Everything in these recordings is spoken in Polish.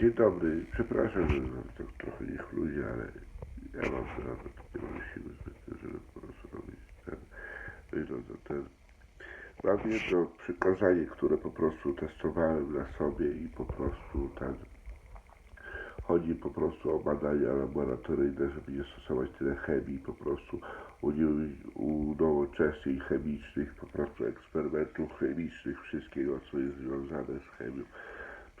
Dzień dobry, przepraszam, że tak trochę nie chluję, ale ja mam teraz dopiero siły zbytnie, żeby po prostu robić ten, wyjść do ten. Mam jedno przykazanie, które po prostu testowałem na sobie i po prostu ten, chodzi po prostu o badania laboratoryjne, żeby nie stosować tyle chemii, po prostu unowocześnień chemicznych, po prostu eksperymentów chemicznych, wszystkiego, co jest związane z chemią.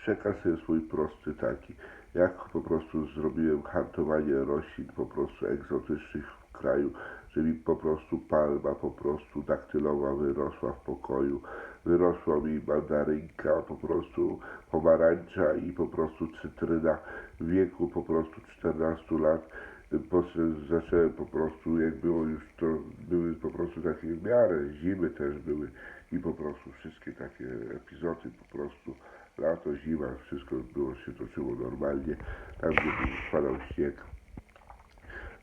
Przekaz jest swój prosty taki, jak po prostu zrobiłem hartowanie roślin po prostu egzotycznych w kraju, że mi po prostu palma po prostu daktylowa wyrosła w pokoju, wyrosła mi mandarynka, po prostu pomarańcza i po prostu cytryna w wieku po prostu 14 lat. Zacząłem po prostu, jak było już to, były po prostu takie w miarę, zimy też były i po prostu wszystkie takie epizody po prostu lato, zima, wszystko było się toczyło normalnie, tam gdzie spadał śnieg.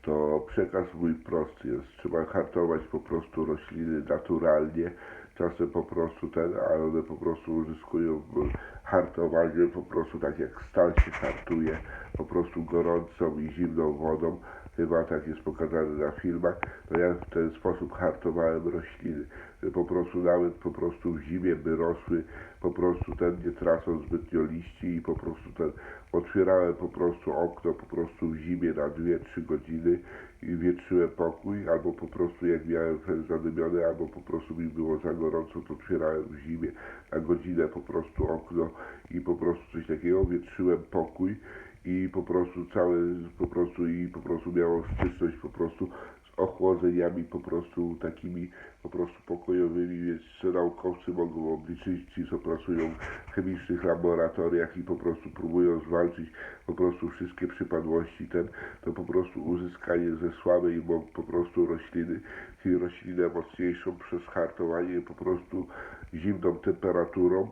To przekaz mój prosty jest, trzeba hartować po prostu rośliny naturalnie, czasem po prostu ten, ale one po prostu uzyskują hartowanie po prostu tak jak stal się hartuje, po prostu gorącą i zimną wodą, chyba tak jest pokazane na filmach, to ja w ten sposób hartowałem rośliny, że po prostu nawet po prostu w zimie by rosły, po prostu ten nie tracąc zbytnio liści i po prostu ten otwierałem po prostu okno po prostu w zimie na 2-3 godziny i wietrzyłem pokój, albo po prostu jak miałem fen zadymiony, albo po prostu mi było za gorąco, to otwierałem w zimie na godzinę po prostu okno i po prostu coś takiego, wietrzyłem pokój i po prostu całe, po prostu i po prostu miało styczność po prostu z ochłodzeniami po prostu takimi po prostu pokojowymi, więc naukowcy mogą obliczyć, ci co pracują w chemicznych laboratoriach i po prostu próbują zwalczyć po prostu wszystkie przypadłości ten, to po prostu uzyskanie ze słabej po prostu rośliny, czyli roślinę mocniejszą przez hartowanie po prostu zimną temperaturą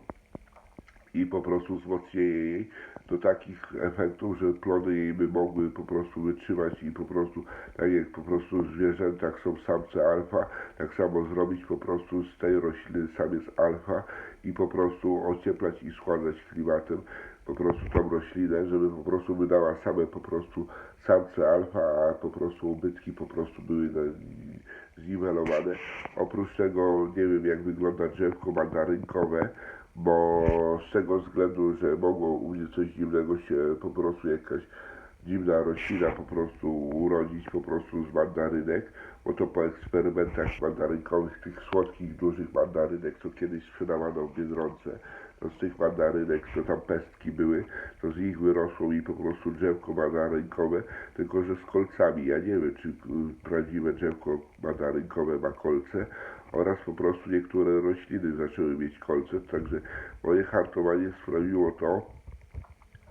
i po prostu wzmocnienie jej do takich efektów, że plody jej by mogły po prostu wytrzymać i po prostu, tak jak po prostu w zwierzętach są samce alfa, tak samo zrobić po prostu z tej rośliny samiec alfa i po prostu ocieplać i schładzać klimatem po prostu tą roślinę, żeby po prostu wydała same po prostu samce alfa, a po prostu ubytki po prostu były zniwelowane. Oprócz tego nie wiem jak wygląda drzewko mandarynkowe, bo z tego względu, że mogło u mnie coś dziwnego się po prostu jakaś dziwna roślina po prostu urodzić po prostu z mandarynek, bo to po eksperymentach mandarynkowych, tych słodkich, dużych mandarynek, co kiedyś sprzedawano w Biedronce, to z tych mandarynek, co tam pestki były, to z nich wyrosło mi po prostu drzewko mandarynkowe, tylko że z kolcami. Ja nie wiem, czy prawdziwe drzewko mandarynkowe ma kolce, oraz po prostu niektóre rośliny zaczęły mieć kolce, także moje hartowanie sprawiło to,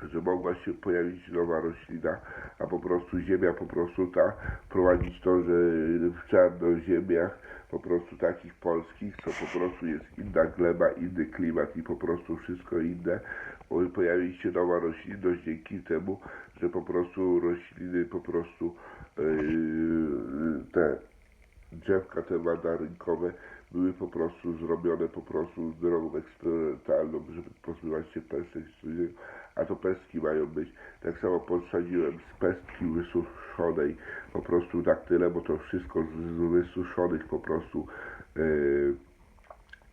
że mogła się pojawić nowa roślina, a po prostu ziemia po prostu ta prowadzić to, że w czarnoziemiach po prostu takich polskich, co po prostu jest inna gleba, inny klimat i po prostu wszystko inne, pojawi się nowa roślinność dzięki temu, że po prostu rośliny po prostu yy, te drzewka te mandarynkowe były po prostu zrobione po prostu drogą eksperymentalną, żeby pozbywać się pestek, a to pestki mają być. Tak samo posadziłem z pestki wysuszonej po prostu daktyle, bo to wszystko z wysuszonych po prostu yy,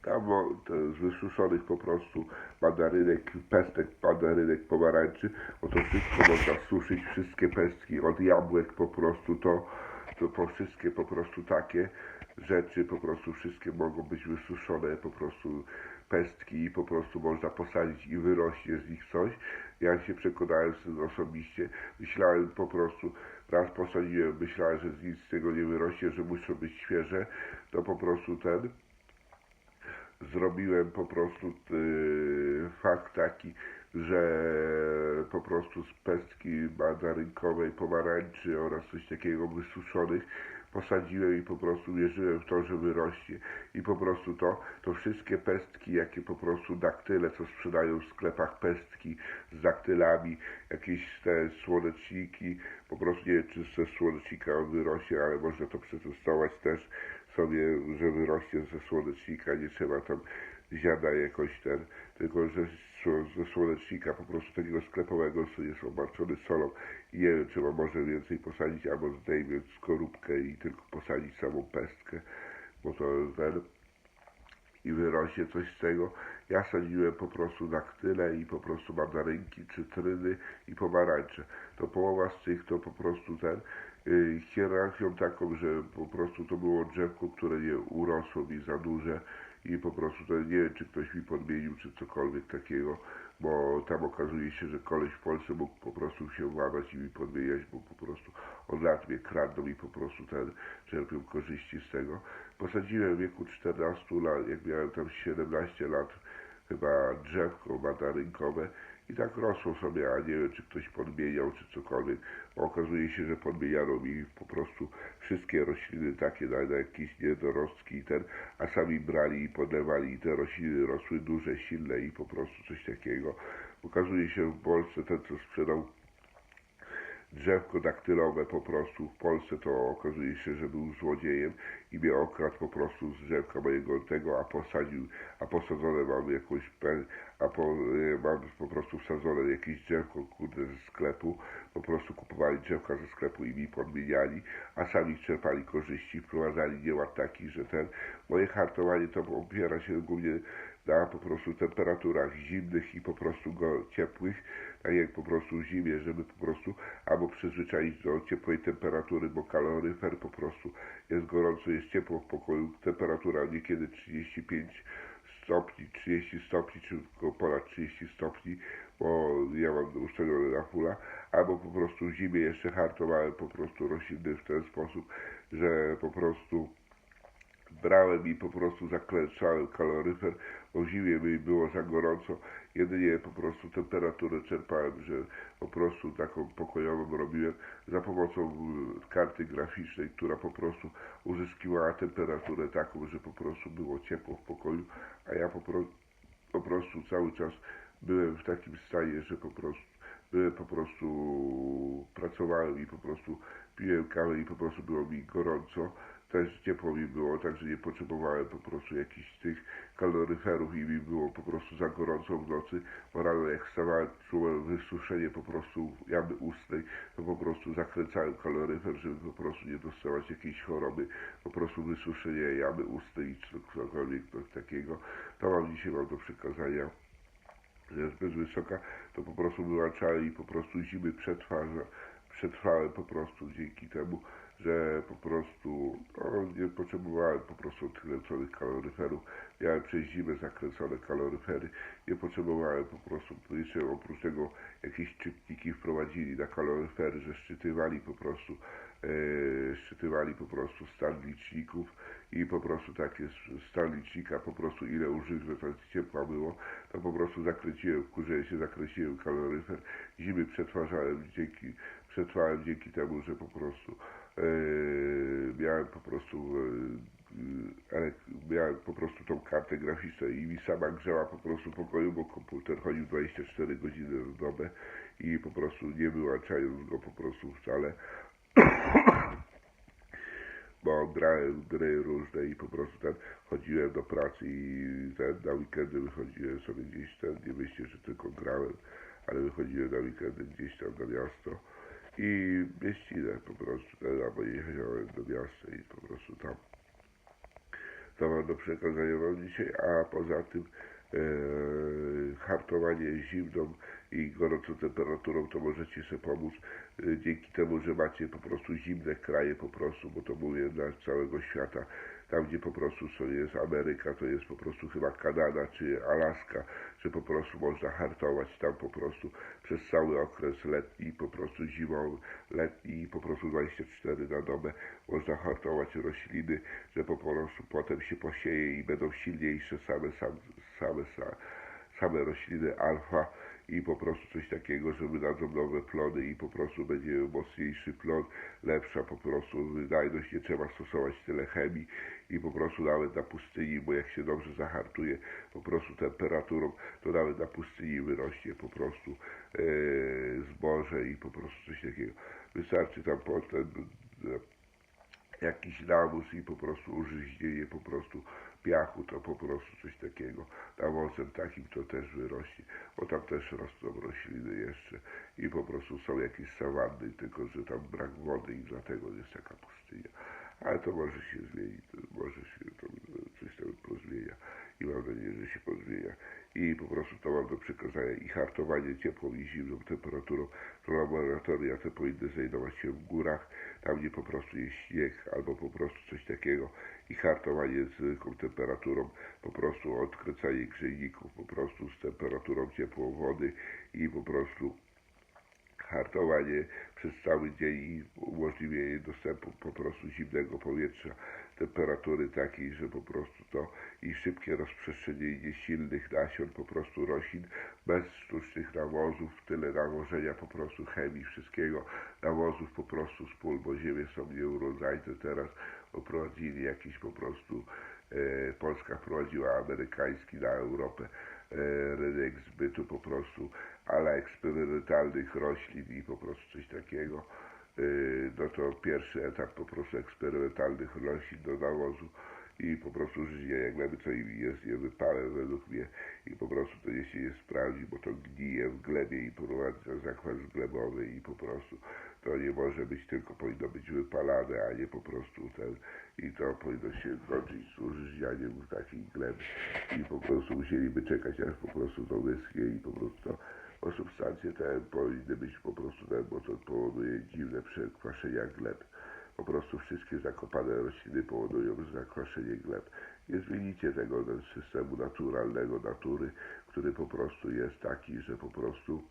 tam z wysuszonych po prostu mandarynek, pestek, mandarynek pomarańczy, bo to wszystko można suszyć, wszystkie pestki od jabłek po prostu to to po wszystkie po prostu takie rzeczy, po prostu wszystkie mogą być wysuszone, po prostu pestki i po prostu można posadzić i wyrośnie z nich coś. Ja się przekonałem z tym osobiście. Myślałem po prostu, raz posadziłem, myślałem, że nic z tego nie wyrośnie, że muszą być świeże, to po prostu ten zrobiłem po prostu yy, fakt taki, że po prostu z pestki mandarynkowej, pomarańczy oraz coś takiego wysuszonych posadziłem i po prostu wierzyłem w to, że wyrośnie. I po prostu to, to wszystkie pestki, jakie po prostu daktyle, co sprzedają w sklepach pestki z daktylami, jakieś te słoneczniki, po prostu nie wiem, czy ze słonecznika on wyrośnie, ale można to przetestować też sobie, że wyrośnie ze słonecznika, nie trzeba tam ziada jakoś ten, tylko że ze słonecznika, po prostu takiego sklepowego, jest obarczony solą i nie wiem, czy mam może więcej posadzić, albo zdejmę skorupkę i tylko posadzić samą pestkę, bo to ten i wyrośnie coś z tego. Ja sadziłem po prostu daktyle i po prostu mandarynki, cytryny i pomarańcze. To połowa z tych to po prostu ten yy, hierarchią taką, że po prostu to było drzewko, które nie urosło mi za duże i po prostu to nie wiem, czy ktoś mi podmienił, czy cokolwiek takiego, bo tam okazuje się, że koleś w Polsce mógł po prostu się łamać i mi podmieniać, bo po prostu od lat mnie kradną i po prostu ten czerpią korzyści z tego. Posadziłem w wieku 14 lat, jak miałem tam 17 lat, chyba drzewko mandarynkowe i tak rosło sobie, a nie wiem, czy ktoś podmieniał, czy cokolwiek. Bo okazuje się, że podmieniano mi po prostu wszystkie rośliny takie na, na jakieś niedorostki i ten, a sami brali i podlewali i te rośliny rosły duże, silne i po prostu coś takiego. Okazuje się w Polsce ten, co sprzedał drzewko daktylowe po prostu w Polsce, to okazuje się, że był złodziejem i mnie okradł po prostu z drzewka mojego tego, a posadził, a posadzone mam jakąś, a po, e, mam po prostu wsadzone jakieś drzewko, kurde, ze sklepu, po prostu kupowali drzewka ze sklepu i mi podmieniali, a sami czerpali korzyści, wprowadzali nieład taki, że ten, moje hartowanie to opiera się głównie na po prostu temperaturach zimnych i po prostu go ciepłych, tak jak po prostu zimie, żeby po prostu albo przyzwyczaić do ciepłej temperatury, bo kaloryfer po prostu jest gorąco, jest ciepło w pokoju, temperatura niekiedy 35 stopni, 30 stopni, czy ponad 30 stopni, bo ja mam ustawione na fula, albo po prostu zimie jeszcze hartowałem po prostu rośliny w ten sposób, że po prostu brałem i po prostu zaklęczałem kaloryfer, bo zimie mi było za gorąco, jedynie po prostu temperaturę czerpałem, że po prostu taką pokojową robiłem za pomocą y, karty graficznej, która po prostu uzyskiwała temperaturę taką, że po prostu było ciepło w pokoju, a ja po, pro, po prostu cały czas byłem w takim stanie, że po prostu byłem po prostu pracowałem i po prostu piłem kawę i po prostu było mi gorąco też ciepło mi było, także nie potrzebowałem po prostu jakichś tych kaloryferów i mi było po prostu za gorąco w nocy, bo rano jak wstawałem, czułem wysuszenie po prostu jamy ustnej, to po prostu zakręcałem kaloryfer, żeby po prostu nie dostawać jakiejś choroby, po prostu wysuszenie jamy ustnej czy cokolwiek takiego. To mam dzisiaj mam do przekazania. Że jest zbyt wysoka, to po prostu wyłączałem i po prostu zimy przetrwałem, przetrwałem po prostu dzięki temu, że po prostu no, nie potrzebowałem po prostu odkręconych kaloryferów. Miałem przez zimę zakręcone kaloryfery. Nie potrzebowałem po prostu, jeszcze oprócz tego jakieś czytniki wprowadzili na kaloryfery, że szczytywali po prostu, e, szczytywali po prostu stan liczników i po prostu tak jest stan licznika, po prostu ile użyłem, to ciepła było, to po prostu zakręciłem, wkurzyłem się, zakręciłem kaloryfer, zimy przetwarzałem dzięki, przetrwałem dzięki temu, że po prostu miałem po prostu ale miałem po prostu tą kartę graficzną i mi sama grzała po prostu w pokoju, bo komputer chodził 24 godziny na dobę i po prostu nie wyłączając go po prostu wcale. Bo grałem gry różne i po prostu tam chodziłem do pracy i ten, na weekendy wychodziłem sobie gdzieś tam, nie myślę, że tylko grałem, ale wychodziłem na weekendy gdzieś tam na miasto i mieścinę po prostu, albo jechałem do miasta i po prostu tam. To mam do przekazania wam dzisiaj, a poza tym e, hartowanie zimną i gorącą temperaturą to możecie sobie pomóc e, dzięki temu, że macie po prostu zimne kraje po prostu, bo to mówię dla całego świata tam gdzie po prostu co jest Ameryka, to jest po prostu chyba Kanada czy Alaska, że po prostu można hartować tam po prostu przez cały okres letni, po prostu zimowy, letni po prostu 24 na dobę można hartować rośliny, że po prostu potem się posieje i będą silniejsze same, same, same, same rośliny alfa i po prostu coś takiego, że wydadzą nowe plony i po prostu będzie mocniejszy plon, lepsza po prostu wydajność, nie trzeba stosować tyle chemii i po prostu nawet na pustyni, bo jak się dobrze zahartuje po prostu temperaturą, to nawet na pustyni wyrośnie po prostu e, zboże i po prostu coś takiego. Wystarczy tam potem jakiś nawóz i po prostu użyźnienie po prostu piachu, to po prostu coś takiego. Nawozem takim to też wyrośnie, bo tam też rosną rośliny jeszcze i po prostu są jakieś sawanny, tylko że tam brak wody i dlatego jest taka pustynia. Ale to może się zmienić, to może się to, coś tam pozmienia. I mam nadzieję, że się pozmienia. I po prostu to mam do przekazania. I hartowanie ciepłą i zimną temperaturą. To laboratoria te powinny znajdować się w górach, tam gdzie po prostu jest śnieg albo po prostu coś takiego. I hartowanie z temperaturą, po prostu odkręcanie grzejników po prostu z temperaturą ciepłą wody. I po prostu hartowanie przez cały dzień i umożliwienie dostępu po prostu zimnego powietrza, temperatury takiej, że po prostu to i szybkie rozprzestrzenienie silnych nasion po prostu roślin bez sztucznych nawozów, tyle nawożenia po prostu chemii, wszystkiego, nawozów po prostu z pól, bo ziemie są nieurodzajne. Teraz, oprowadzili jakiś po prostu, e, Polska wprowadziła amerykański na Europę e, rynek zbytu po prostu, ale eksperymentalnych roślin i po prostu coś takiego, yy, no to pierwszy etap po prostu eksperymentalnych roślin do nawozu i po prostu życie jak gleby, co im jest niewypałem według mnie. I po prostu to nie się nie sprawdzi, bo to gnije w glebie i prowadzi zakwas glebowy i po prostu to nie może być, tylko powinno być wypalane, a nie po prostu ten. I to powinno się kończyć z użyźnianiem takiej gleby i po prostu musieliby czekać aż po prostu to wyschnie i po prostu to bo substancje te powinny być po prostu ten, bo to powoduje dziwne przekwaszenia gleb. Po prostu wszystkie zakopane rośliny powodują zakwaszenie gleb. Nie zmienicie tego do systemu naturalnego natury, który po prostu jest taki, że po prostu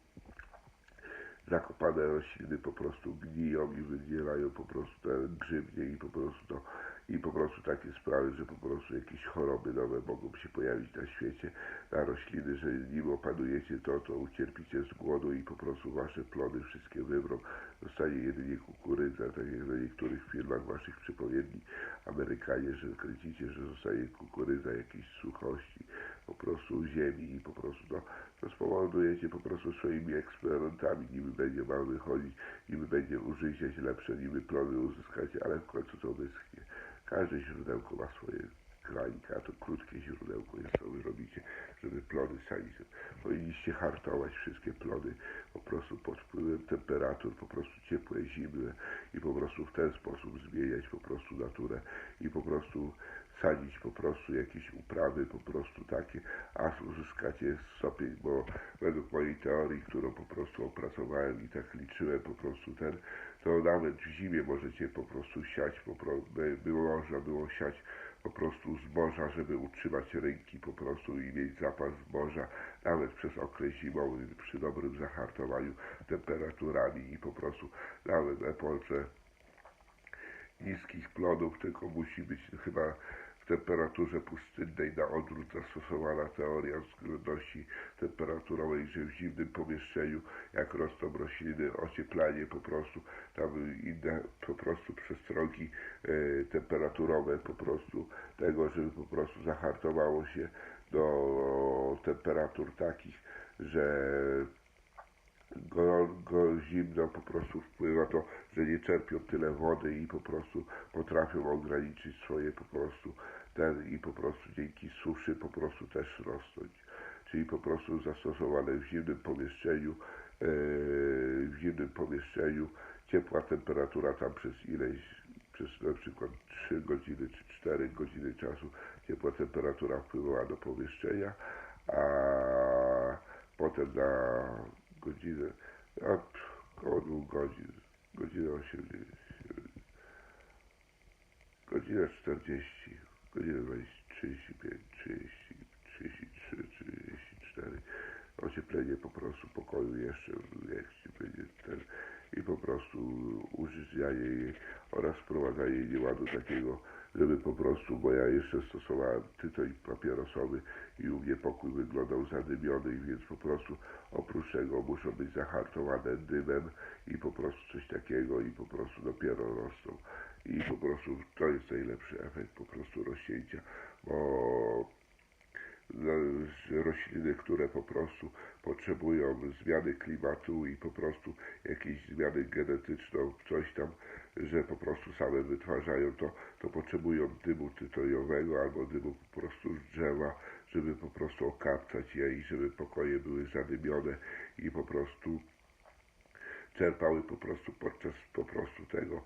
zakopane rośliny po prostu gniją i wydzielają po prostu grzybnie i po prostu to i po prostu takie sprawy, że po prostu jakieś choroby nowe mogą się pojawić na świecie, na rośliny, że nim opanujecie to, to ucierpicie z głodu i po prostu wasze plony wszystkie wymrą. Zostanie jedynie kukurydza, tak jak na niektórych filmach waszych przepowiedni Amerykanie, że kręcicie, że zostaje kukurydza jakiejś suchości, po prostu ziemi i po prostu to, to spowodujecie po prostu swoimi eksperymentami, niby będzie wam wychodzić, niby będzie użycie lepsze, niby plony uzyskacie, ale w końcu to wyschnie. Każde źródełko ma swoje krańka, to krótkie źródełko jest, co wy robicie, żeby plony sadzić. Powinniście hartować wszystkie plony po prostu pod wpływem temperatur, po prostu ciepłe, zimne i po prostu w ten sposób zmieniać po prostu naturę i po prostu sadzić po prostu jakieś uprawy po prostu takie, aż uzyskacie stopień, bo według mojej teorii, którą po prostu opracowałem i tak liczyłem po prostu ten, to nawet w zimie możecie po prostu siać, po prostu, by, by można było siać po prostu zboża, żeby utrzymać rynki po prostu i mieć zapas zboża nawet przez okres zimowy przy dobrym zahartowaniu temperaturami i po prostu nawet w epoce niskich plonów, tylko musi być chyba temperaturze pustynnej na odwrót zastosowana teoria względności temperaturowej, że w zimnym pomieszczeniu, jak rosną rośliny, ocieplanie po prostu, tam inne po prostu przestrogi e, temperaturowe po prostu tego, żeby po prostu zahartowało się do temperatur takich, że go, go zimno po prostu wpływa to, że nie czerpią tyle wody i po prostu potrafią ograniczyć swoje po prostu ten i po prostu dzięki suszy po prostu też rosnąć. Czyli po prostu zastosowane w zimnym pomieszczeniu, yy, w zimnym pomieszczeniu ciepła temperatura tam przez ileś, przez na przykład 3 godziny czy 4 godziny czasu ciepła temperatura wpływała do pomieszczenia, a potem na godzinę, a około dwóch godzin, godzinę 80, godzinę 40, godzinę 20, 35, 30, 33, 34, ocieplenie po prostu pokoju jeszcze, jak ci będzie ten, i po prostu użycie jej oraz wprowadzanie nieładu takiego, żeby po prostu, bo ja jeszcze stosowałem tytoń papierosowy i u mnie pokój wyglądał zadymiony, więc po prostu oprócz tego muszą być zahartowane dymem i po prostu coś takiego i po prostu dopiero rosną. I po prostu to jest najlepszy efekt po prostu rozcięcia, bo no, rośliny, które po prostu potrzebują zmiany klimatu i po prostu jakiejś zmiany genetyczną, coś tam, że po prostu same wytwarzają to, to potrzebują dymu tytoniowego albo dymu po prostu z drzewa, żeby po prostu okapcać je i żeby pokoje były zadymione i po prostu czerpały po prostu podczas po prostu tego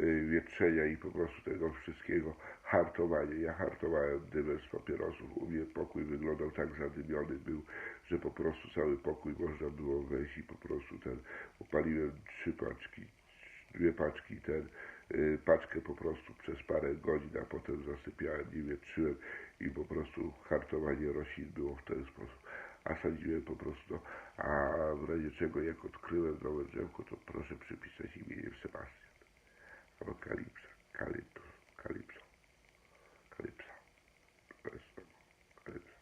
y, wietrzenia i po prostu tego wszystkiego hartowania. Ja hartowałem dymem z papierosów. U mnie pokój wyglądał tak zadymiony był, że po prostu cały pokój można było wejść i po prostu ten upaliłem trzy paczki, dwie paczki ten y, paczkę po prostu przez parę godzin, a potem zasypiałem, nie wietrzyłem i po prostu hartowanie roślin było w ten sposób. A sadziłem po prostu, a w razie czego jak odkryłem nowe drzewko, to proszę przypisać imieniem Sebastian. Albo Kalipsa. To jest to, Kalypsa.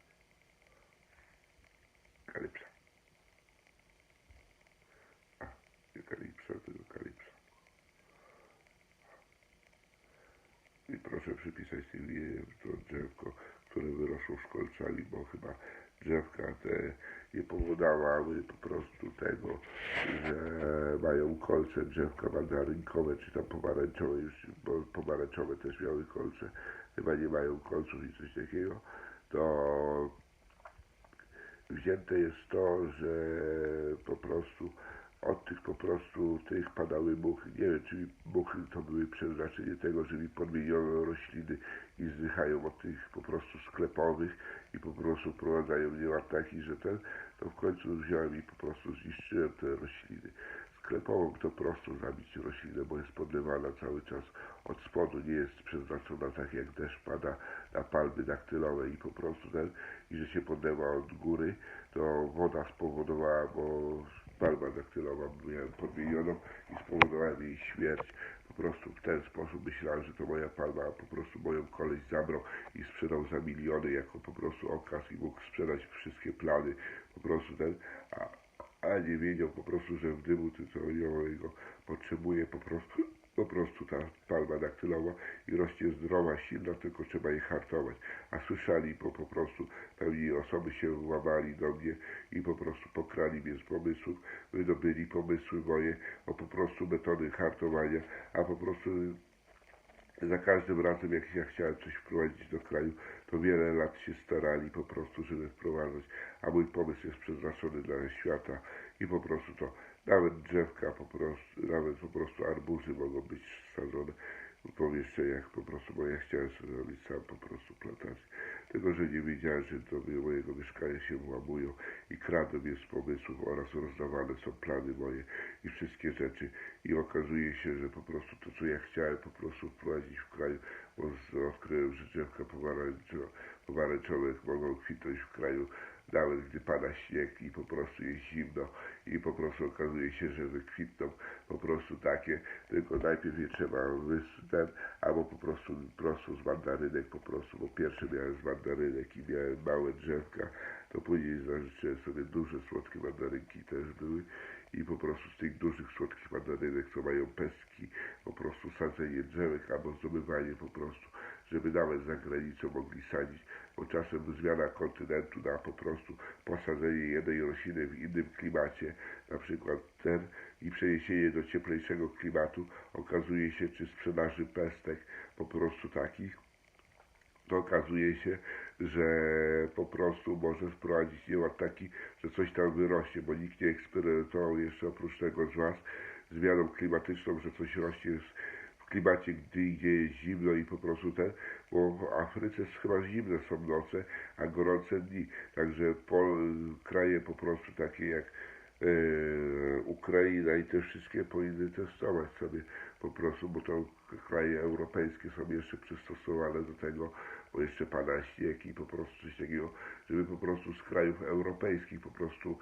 Kalypsa. A, nie Kalipsa, tylko Kalipsa. I proszę przypisać imieniem to drzewko, które wyrosło szkolcami, bo chyba drzewka te nie powodowały po prostu tego, że mają kolce drzewka mandarynkowe, czy tam pomarańczowe już, bo pomarańczowe też miały kolce, chyba nie mają kolców i coś takiego, to wzięte jest to, że po prostu od tych po prostu tych padały muchy. Nie wiem, czy muchy to były przeznaczenie tego, że mi podmieniono rośliny i zdychają od tych po prostu sklepowych i po prostu prowadzają mnie ład taki, że ten, to w końcu wziąłem i po prostu zniszczyłem te rośliny. Sklepową to prosto zabić roślinę, bo jest podlewana cały czas od spodu, nie jest przeznaczona tak jak deszcz pada na palmy daktylowe i po prostu ten, i że się podlewa od góry, to woda spowodowała, bo palma daktylowa miałem podmienioną i spowodowałem jej śmierć. Po prostu w ten sposób myślałem, że to moja palma, a po prostu moją koleś zabrał i sprzedał za miliony jako po prostu okaz i mógł sprzedać wszystkie plany, po prostu ten, a, a nie wiedział po prostu, że w dymu tytoniowego potrzebuje po prostu po prostu ta palma daktylowa i rośnie zdrowa, silna, tylko trzeba je hartować. A słyszeli, bo po prostu pewni osoby się łamali do mnie i po prostu pokrali mnie z pomysłów, wydobyli pomysły moje o po prostu metody hartowania, a po prostu za każdym razem, jak ja chciałem coś wprowadzić do kraju, to wiele lat się starali po prostu, żeby wprowadzać, a mój pomysł jest przeznaczony dla świata i po prostu to nawet drzewka po prostu, nawet po prostu arbuzy mogą być sadzone w pomieszczeniach po prostu, bo ja chciałem sobie zrobić sam po prostu plantację. Tego, że nie wiedziałem, że do mojego mieszkania się włamują i kradną mnie z pomysłów oraz rozdawane są plany moje i wszystkie rzeczy. I okazuje się, że po prostu to, co ja chciałem po prostu wprowadzić w kraju, bo odkryłem, że drzewka pomarańczowe, mogą kwitnąć w kraju nawet gdy pada śnieg i po prostu jest zimno i po prostu okazuje się, że wykwitną po prostu takie, tylko najpierw je trzeba ten, albo po prostu prosto z mandarynek po prostu, bo pierwsze miałem z mandarynek i miałem małe drzewka, to później zażyczyłem sobie duże słodkie mandarynki też były i po prostu z tych dużych słodkich mandarynek, co mają pestki, po prostu sadzenie drzewek albo zdobywanie po prostu, żeby nawet za granicą mogli sadzić, bo czasem zmiana kontynentu na po prostu posadzenie jednej rośliny w innym klimacie, na przykład ten i przeniesienie do cieplejszego klimatu okazuje się, czy sprzedaży pestek po prostu takich, to okazuje się, że po prostu może wprowadzić nieład taki, że coś tam wyrośnie, bo nikt nie eksperymentował jeszcze oprócz tego z Was zmianą klimatyczną, że coś rośnie w klimacie, gdy jest zimno i po prostu ten, bo w Afryce chyba zimne są noce, a gorące dni. Także po, kraje po prostu takie jak e, Ukraina i te wszystkie powinny testować sobie po prostu, bo to kraje europejskie są jeszcze przystosowane do tego, bo jeszcze pada śnieg i po prostu coś takiego, żeby po prostu z krajów europejskich po prostu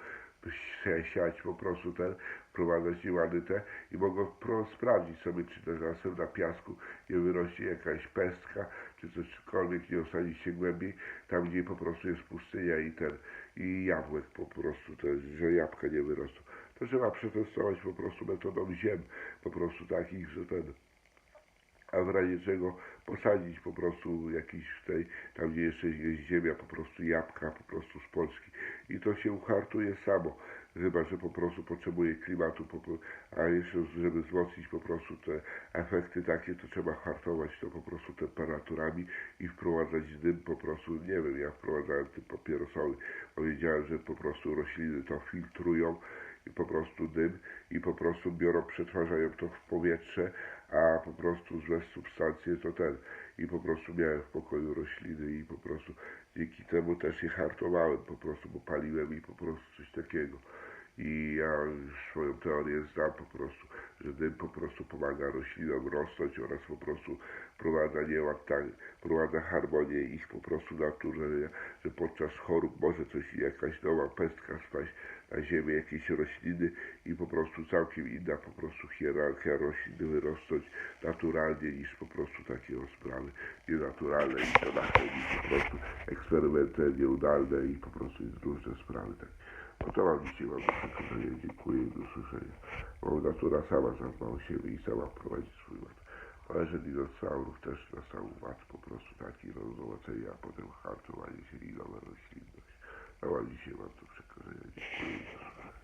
siać po prostu ten, wprowadzać niełady te i mogą sprawdzić sobie, czy też czasem na piasku nie wyrośnie jakaś pestka, czy cośkolwiek nie osadzi się głębiej, tam gdzie po prostu jest pustynia i ten, i jabłek po prostu, to że jabłka nie wyrosną. To trzeba przetestować po prostu metodą ziem, po prostu takich, że ten, a w razie czego posadzić po prostu jakiś tej, tam gdzie jeszcze jest ziemia, po prostu jabłka po prostu z Polski i to się uhartuje samo, chyba że po prostu potrzebuje klimatu, a jeszcze żeby wzmocnić po prostu te efekty takie, to trzeba hartować to po prostu temperaturami i wprowadzać dym po prostu, nie wiem, ja wprowadzałem dym papierosowy, powiedziałem, że po prostu rośliny to filtrują i po prostu dym i po prostu biorą, przetwarzają to w powietrze, a po prostu złe substancje to ten. I po prostu miałem w pokoju rośliny i po prostu dzięki temu też je hartowałem po prostu, bo paliłem i po prostu coś takiego. I ja swoją teorię znam po prostu, że dym po prostu pomaga roślinom rosnąć oraz po prostu prowadza nieład, tak, prowadza harmonię ich po prostu natury, że podczas chorób może coś, jakaś nowa pestka spaść na ziemię, jakieś rośliny i po prostu całkiem inna po prostu hierarchia roślin wyrosnąć naturalnie niż po prostu takie sprawy nienaturalne i to na po prostu eksperymenty nieudalne i po prostu różne sprawy tak. No to mam dzisiaj wam do przekazania. Dziękuję do usłyszenia. Bo natura sama zadba o siebie i sama prowadzi swój ład. Należy dinozaurów też na sam ład po prostu taki rozowocenie, a potem hartowanie się i nowa roślinność. No mam dzisiaj wam do przekazania. Dziękuję do usłyszenia.